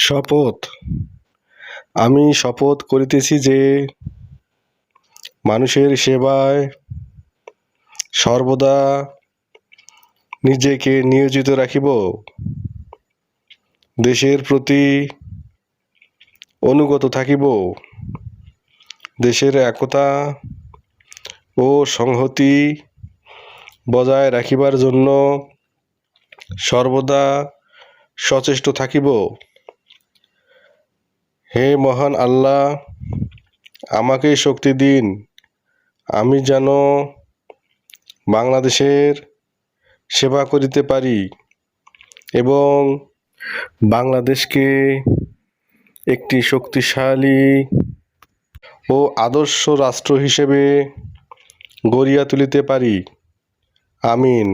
শপথ। আমি শপথ করিতেছি যে মানুষের সেবায় সর্বদা নিজেকে নিয়োজিত রাখিব। দেশের প্রতি অনুগত থাকিব। দেশের একতা ও সংহতি বজায় রাখিবার জন্য সর্বদা সচেষ্ট থাকিব। হে মহান আল্লাহ আমাকে শক্তি দিন। আমি যেন বাংলাদেশের সেবা করিতে পারি এবং বাংলাদেশকে একটি শক্তিশালী ও আদর্শ রাষ্ট্র হিসেবে গড়িয়া তুলিতে পারি। আমিন।